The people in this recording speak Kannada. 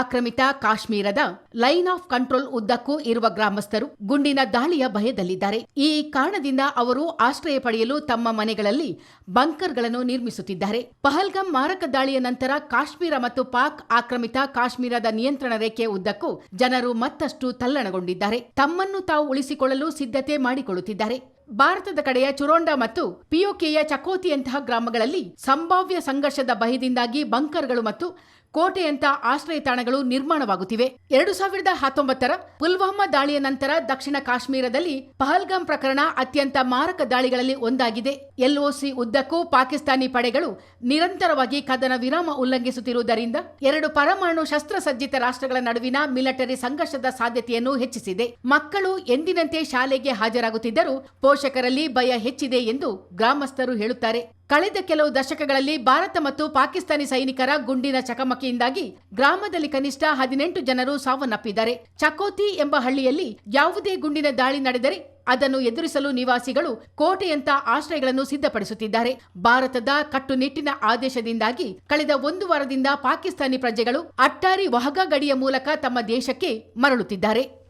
ಆಕ್ರಮಿತ ಕಾಶ್ಮೀರದ ಲೈನ್ ಆಫ್ ಕಂಟ್ರೋಲ್ ಉದ್ದಕ್ಕೂ ಇರುವ ಗ್ರಾಮಸ್ಥರು ಗುಂಡಿನ ದಾಳಿಯ ಭಯದಲ್ಲಿದ್ದಾರೆ. ಈ ಕಾರಣದಿಂದ ಅವರು ಆಶ್ರಯ ಪಡೆಯಲು ತಮ್ಮ ಮನೆಗಳಲ್ಲಿ ಬಂಕರ್ಗಳನ್ನು ನಿರ್ಮಿಸುತ್ತಿದ್ದಾರೆ. ಪಹಲ್ಗಂ ಮಾರಕ ದಾಳಿಯ ನಂತರ ಕಾಶ್ಮೀರ ಮತ್ತು ಪಾಕ್ ಆಕ್ರಮಿತ ಕಾಶ್ಮೀರದ ನಿಯಂತ್ರಣ ರೇಖೆ ಉದ್ದಕ್ಕೂ ಜನರು ಮತ್ತಷ್ಟು ತಲ್ಲಣಗೊಂಡಿದ್ದಾರೆ. ತಮ್ಮನ್ನು ತಾವು ಉಳಿಸಿಕೊಳ್ಳಲು ಸಿದ್ಧತೆ ಮಾಡಿಕೊಳ್ಳುತ್ತಿದ್ದಾರೆ. ಭಾರತದ ಕಡೆಯ ಚುರೋಂಡ ಮತ್ತು ಪಿಯೋಕೆಯ ಚಕೋತಿಯಂತಹ ಗ್ರಾಮಗಳಲ್ಲಿ ಸಂಭಾವ್ಯ ಸಂಘರ್ಷದ ಭಯದಿಂದಾಗಿ ಬಂಕರ್ಗಳು ಮತ್ತು ಕೋಟೆಯಂತ ಆಶ್ರಯ ತಾಣಗಳು ನಿರ್ಮಾಣವಾಗುತ್ತಿವೆ. ಎರಡು ಸಾವಿರದ ಹತ್ತೊಂಬತ್ತರ ಪುಲ್ವಾಮಾ ದಾಳಿಯ ನಂತರ ದಕ್ಷಿಣ ಕಾಶ್ಮೀರದಲ್ಲಿ ಪಹಲ್ಗಾಮ್ ಪ್ರಕರಣ ಅತ್ಯಂತ ಮಾರಕ ದಾಳಿಗಳಲ್ಲಿ ಒಂದಾಗಿದೆ. ಎಲ್ಒಸಿ ಉದ್ದಕ್ಕೂ ಪಾಕಿಸ್ತಾನಿ ಪಡೆಗಳು ನಿರಂತರವಾಗಿ ಕದನ ವಿರಾಮ ಉಲ್ಲಂಘಿಸುತ್ತಿರುವುದರಿಂದ ಎರಡು ಪರಮಾಣು ಶಸ್ತ್ರಸಜ್ಜಿತ ರಾಷ್ಟ್ರಗಳ ನಡುವಿನ ಮಿಲಿಟರಿ ಸಂಘರ್ಷದ ಸಾಧ್ಯತೆಯನ್ನು ಹೆಚ್ಚಿಸಿದೆ. ಮಕ್ಕಳು ಎಂದಿನಂತೆ ಶಾಲೆಗೆ ಹಾಜರಾಗುತ್ತಿದ್ದರೂ ಪೋಷಕರಲ್ಲಿ ಭಯ ಹೆಚ್ಚಿದೆ ಎಂದು ಗ್ರಾಮಸ್ಥರು ಹೇಳುತ್ತಾರೆ. ಕಳೆದ ಕೆಲವು ದಶಕಗಳಲ್ಲಿ ಭಾರತ ಮತ್ತು ಪಾಕಿಸ್ತಾನಿ ಸೈನಿಕರ ಗುಂಡಿನ ಚಕಮಕಿಯಿಂದಾಗಿ ಗ್ರಾಮದಲ್ಲಿ ಕನಿಷ್ಠ ಹದಿನೆಂಟು ಜನರು ಸಾವನ್ನಪ್ಪಿದ್ದಾರೆ. ಚಕೋತಿ ಎಂಬ ಹಳ್ಳಿಯಲ್ಲಿ ಯಾವುದೇ ಗುಂಡಿನ ದಾಳಿ ನಡೆದರೆ ಅದನ್ನು ಎದುರಿಸಲು ನಿವಾಸಿಗಳು ಕೋಟೆಯಂತ ಆಶ್ರಯಗಳನ್ನು ಸಿದ್ಧಪಡಿಸುತ್ತಿದ್ದಾರೆ. ಭಾರತದ ಕಟ್ಟುನಿಟ್ಟಿನ ಆದೇಶದಿಂದಾಗಿ ಕಳೆದ ಒಂದು ವಾರದಿಂದ ಪಾಕಿಸ್ತಾನಿ ಪ್ರಜೆಗಳು ಅಟ್ಟಾರಿ ವಹಗಾ ಗಡಿಯ ಮೂಲಕ ತಮ್ಮ ದೇಶಕ್ಕೆ ಮರಳುತ್ತಿದ್ದಾರೆ.